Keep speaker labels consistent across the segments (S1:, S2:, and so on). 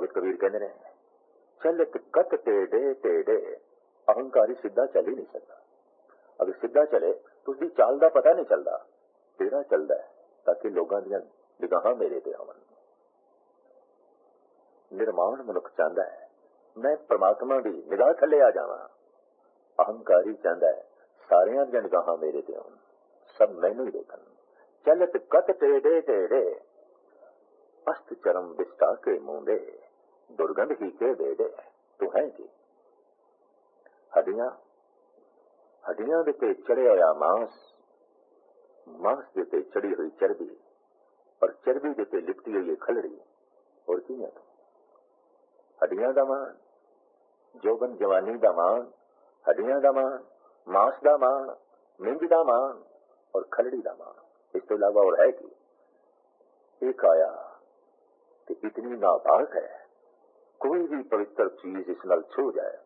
S1: ਭਗਤ ਕਬੀਰ ਕਹਿੰਦੇ ਨੇ ਚਲਤ ਕਤ ਟੇਡੇ ਟੇਡੇ, ਅਹੰਕਾਰੀ ਸਿੱਧਾ ਚੱਲ ਹੀ ਨਹੀਂ ਸਕਦਾ। ਅਗਰ ਸਿੱਧਾ ਚਲੇ ਤਾਂ ਉਸਦੀ ਚਾਲ ਦਾ ਪਤਾ ਨਹੀਂ ਚੱਲਦਾ, ਤੇਰਾ ਚੱਲਦਾ ਤਾਂ ਕਿ ਲੋਕਾਂ ਦੀਆਂ ਨਿਗਾਹਾਂ ਮੇਰੇ ਤੇ ਆਵਣ ਨਿਰਮਾਣ ਮਨੁੱਖ ਚਾਹੁੰਦਾ ਹੈ, ਮੈਂ ਪ੍ਰਮਾਤਮਾ ਦੀ ਨਿਗਾਹ ਥੱਲੇ ਆ ਜਾਵਾਂ। ਅਹੰਕਾਰੀ ਚਾਹੁੰਦਾ ਹੈ, ਸਾਰਿਆਂ ਦੀਆਂ ਨਿਗਾਹਾਂ ਮੇਰੇ ਤੇ ਆਉਣ, ਸਭ ਮੈਨੂੰ ਹੀ ਦੇਖਣ। ਚਲਤ ਕਤ ਟੇਡੇ ਟੇਡੇ, ਅਸਤ ਚਰਮ ਵਿਸਟਾ ਕੇ ਮੁੰਡੇ। दुर्गंध ही के वेड़े तो है जी हड्डिया हड्डिया के चढ़े आया मांस मांस के चढ़ी हुई चर्बी और चर्बी के लिपटी हुई खलड़ी और की है हड्डिया का मान जोबन जवानी का मान हड्डिया का मान मांस का मान मिंज का मान और खलड़ी का मान इस तो अलावा और है कि एक आया तो इतनी नाबालक है कोई भी पवित्र चीज़ इस नल छू जाए,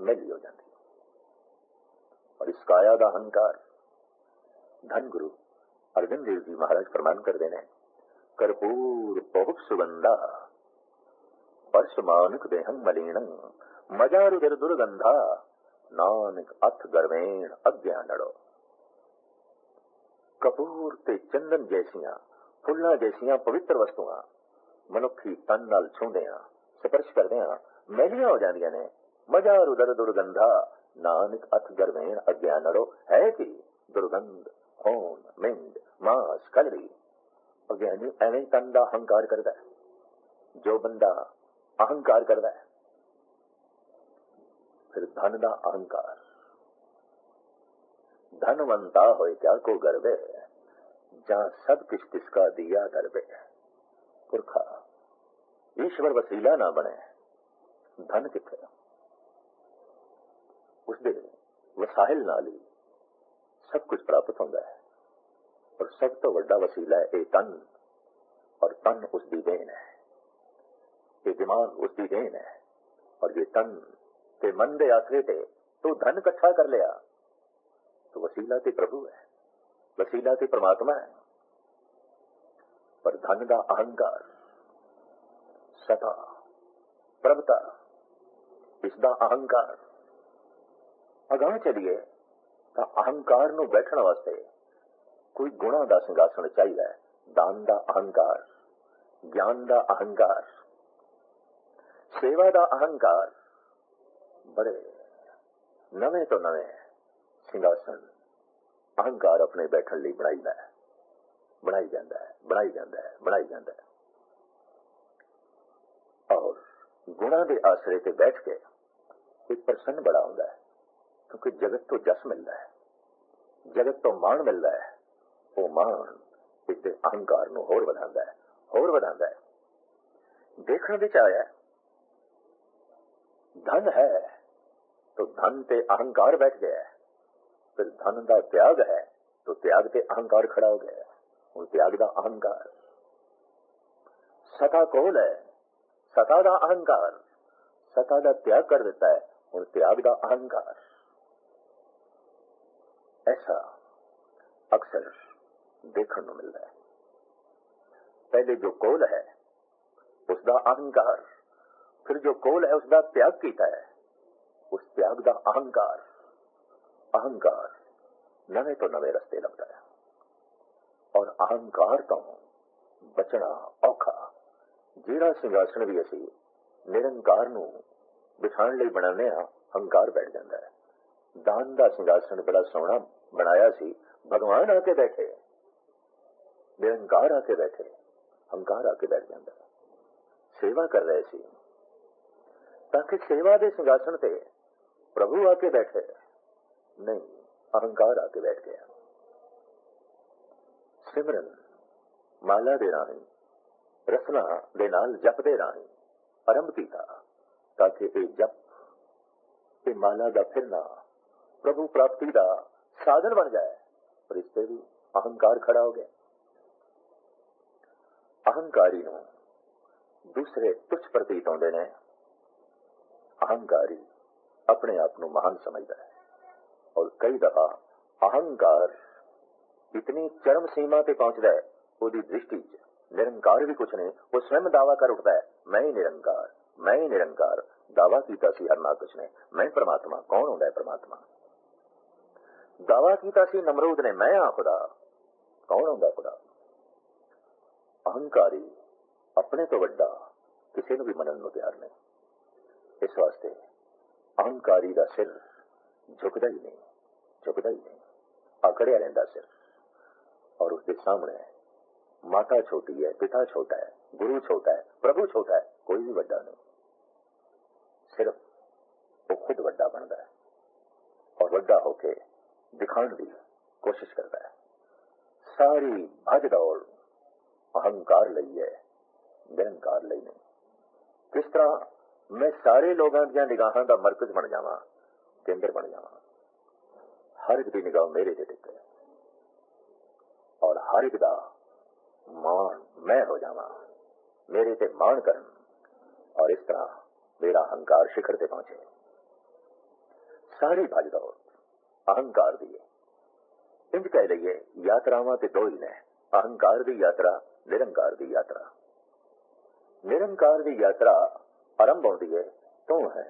S1: मिली हो जाती और इस काया का अहंकार धन गुरु अर्जुन देव जी महाराज प्रमाण कर देने, कर्पूर बहुत सुगंधा स्पर्श मानक मलिन मलिनं मजारुदर दुर्गंधा, नानक अथ गर्वेण अज्ञानड़ो। कपूर ते चंदन जैसिया फुल्ला जैसिया पवित्र वस्तुआ मनुखी तन नाल छूंदिया ਸਪਰਸ਼ ਕਰਦੇ ਆ ਮਹਿਲੀਆਂ ਹੋ ਜਾਂਦੀਆਂ ਨੇ। ਮਜਾ ਉਦਰ ਦੁਰਗੰਧਾ। ਨਾਨਕ ਅਥ ਗਰਵੇਣ ਅਗਿਆਨੜੋ ਹੈ ਕਿ? ਦੁਰਗੰਧ ਹੋਣ ਮਿੰਡ, ਮਾਸ, ਕਲਰੀ। ਅਗਿਆਨੀ ਐਵੇਂ ਤਨ ਦਾ ਕਰਦਾ ਜੋ ਬੰਦਾ ਅਹੰਕਾਰ ਕਰਦਾ ਹੈ, ਫਿਰ ਧਨ ਦਾ ਅਹੰਕਾਰ। ਧਨਵੰਤਾ ਹੋਏ ਕਿਆ ਕੋ ਗਰਵੇ, ਜਾਂ ਸਭ ਕਿਛ ਕਿਸ ਦਿਆ ਗਰਵੇ ਪੁਰਖਾ ईश्वर वसीला ना बने। धन किथे? उसके वसाइल नाल ही सब कुछ प्राप्त होता है। और सब तो बड़ा वसीला है ये तन। और तन उसकी देन है। ये दिमाग उसकी देन है। और ये तन ते मन दे आसरे ते तो धन इकट्ठा कर लिया। तो वसीला ते प्रभु है। वसीला ते परमात्मा है। पर धन का अहंकार सता प्रभता इसका अहंकार अगाह चलिए तो अहंकार नु बैठण वास्ते कोई गुणा का सिंघासन चाहिए दान का अहंकार ज्ञान का अहंकार सेवा का अहंकार बड़े नवे तो नवे ਸਿੰਘਾਸਨ ਅਹੰਕਾਰ ਆਪਣੇ ਬੈਠਣ ਲਈ ਬਣਾਈਦਾ ਹੈ ਬਣਾਈ ਜਾਂਦਾ ਹੈ ਬਣਾਈ ਜਾਂਦਾ ਹੈ ਬਣਾਈ ਜਾਂਦਾ ਹੈ ਔਰ ਗੁਣਾ ਦੇ ਆਸਰੇ ਤੇ ਬੈਠ ਕੇ ਇਹ ਪ੍ਰਸੰਨ ਬੜਾ ਹੁੰਦਾ ਹੈ, ਕਿਉਂਕਿ ਜਗਤ ਤੋਂ ਜਸ ਮਿਲਦਾ ਹੈ, ਜਗਤ ਤੋਂ ਮਾਣ ਮਿਲਦਾ ਹੈ, ਉਹ ਮਾਣ ਇਸ ਦੇ ਅਹੰਕਾਰ ਨੂੰ ਹੋਰ ਵਧਾਉਂਦਾ ਹੈ, ਹੋਰ ਵਧਾਉਂਦਾ ਹੈ। ਦੇਖਣ ਵਿੱਚ ਆਇਆ, ਧਨ ਹੈ, ਤਾਂ ਧਨ ਤੇ ਅਹੰਕਾਰ ਬੈਠ ਗਿਆ ਫਿਰ ਧਨ ਦਾ ਤਿਆਗ ਹੈ, ਤਾਂ ਤਿਆਗ ਤੇ ਅਹੰਕਾਰ ਖੜਾ ਹੋ ਗਿਆ ਹੁਣ ਤਿਆਗ ਦਾ ਅਹੰਕਾਰ। ਸਦਾ ਕੋਲ ਹੈ सता का अहंकार। सता का त्याग कर देता है हूँ त्याग का अहंकार। ऐसा अक्सर देखने को मिलता है। पहले जो कोल है उसका अहंकार, फिर जो कोल है उसका त्याग किया है। उस त्याग का अहंकार अहंकार नवे तो नवे रस्ते लगता है और अहंकार तो बचना औखा जीरा सिंघासन भी असि निरंकार बिठाने बनाने हंकार बैठ जाता है दान का सिंघासन बड़ा सोहना बनाया सी भगवान आके बैठे निरंकार आके बैठे हंकार आके बैठ जाता है सेवा कर रहे सी ताकि सेवा के सिंघासन से प्रभु आके बैठे नहीं अहंकार आके बैठ गया सिमरन माला दे रहा नाल जप दे राही आरंभ किया ताकि ये जप ये माला का फिरना प्रभु प्राप्ति का साधन बन जाए पर इससे भी अहंकार खड़ा हो गया अहंकारी नु दूसरे तुच्छ प्रतीत होते ने अहंकारी अपने आप ਨੂੰ महान समझता है और कई दफा अहंकार इतनी चरम सीमा ਤੇ ਪਹੁੰਚਦਾ ਹੈ ਉਹਦੀ ਦ੍ਰਿਸ਼ਟੀ निरंकार भी कुछ नहीं, वो स्वयं दावा कर उठता है, मैं ही निरंकार, मैं ही निरंकार। दावा कीता सी हर नाथ ने मैं परमात्मा, कौन होता है परमात्मा? दावा कीता सी नमरूद ने मैं आ खुदा, कौन होता खुदा? अहंकारी, अपने तो व्डा किसी भी मनन तैयार नहीं। इस वास्ते अहंकारी का सिर झुकता ही नहीं, झुकता ही नहीं आकड़िया रहा सिर, और उसके सामने है माता छोटी है, पिता छोटा है, गुरु छोटा है, प्रभु छोटा है, कोई भी बड़ा नहीं। सिर्फ़ वो खुद बड़ा बन रहा है और बड़ा होके दिखाण की कोशिश करता है। सारी भज दौड़ अहंकार लई है, निरंकार लई नहीं। किस तरह मैं सारे लोगों दिया निगाह का मरकज बन जावा, केंद्र बन जावा, हर एक की निगाह मेरे से टिके और हर एक का मौन मैं हो जावा। मेरे से मौन कर। और इस तरह मेरा अहंकार शिखर से पहुँचे। सारी भाज अहंकार दिए। इंज कह दिए यात्रावा ते दो ही ने अहंकार दी यात्रा, निरंकार दी यात्रा। निरंकार की यात्रा आरंभ होती है तो है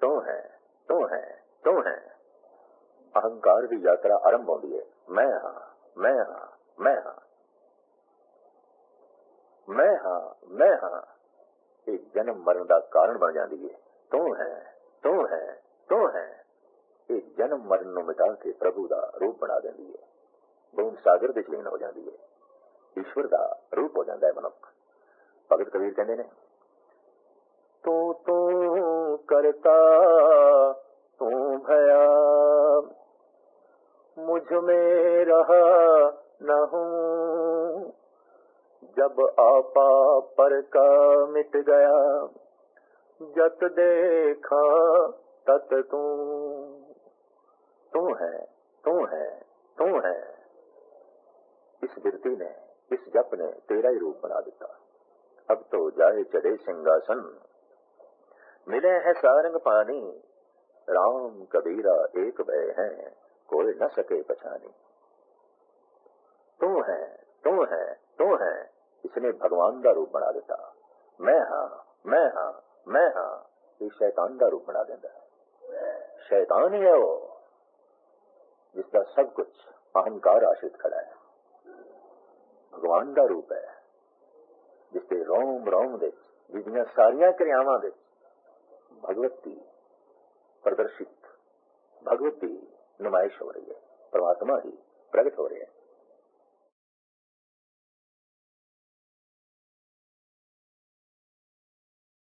S1: तो है तो है तो है। अहंकार की यात्रा आरंभ होती है मैं हाँ मैं हाँ मैं हाँ। ਹਾਂ ਮੈਂ ਹਾਂ ਮੈਂ ਹਾਂ ਇਹ ਜਨਮ ਮਰਨ ਦਾ ਕਾਰਨ ਬਣ ਜਾਂਦੀ ਹੈ ਤੂੰ ਹੈ ਤੂੰ ਹੈ ਤੂੰ ਹੈ ਇਹ ਜਨਮ ਮਰਨ ਨੂੰ ਮਿਟਾ ਕੇ ਪ੍ਰਭੂ ਦਾ ਰੂਪ ਬਣਾ ਦਿੰਦੀ ਹੈ ਬੂੰਦ ਸਾਗਰ ਵਿੱਚ ਲੀਨ ਹੋ ਜਾਂਦੀ ਹੈ ਈਸ਼ਵਰ ਦਾ ਰੂਪ ਹੋ ਜਾਂਦਾ ਹੈ ਮਨੁੱਖ ਭਗਤ ਕਬੀਰ ਕਹਿੰਦੇ ਨੇ ਤੂੰ ਤੂੰ ਕਰਤਾ ਤੂੰ ਭਇਆ मुझ में रहा न हूँ जब आपा पर का मिट गया, जत देखा तत तू। तू है तू है तू है। इस बिरती ने, इस जप ने तेरा ही रूप बना दिता अब तो जाए चढ़े सिंहासन। मिले हैं सारंग पानी। राम कबीरा एक भय हैं, कोई न सके पछानी। तू है तू है तू है। इसने भगवान का रूप बना दिता। मैं हाँ मैं हाँ मैं हाँ ये शैतान का रूप बना देता है। शैतान ही है वो, जिसका सब कुछ अहंकार आश्रित खड़ा है। भगवान का रूप है, जिसके रोम रोम दे जिसदियाँ सारिया क्रियावां दे। भगवती प्रदर्शित, भगवती नुमाइश हो रही है, परमात्मा ही प्रकट हो रहे हैं।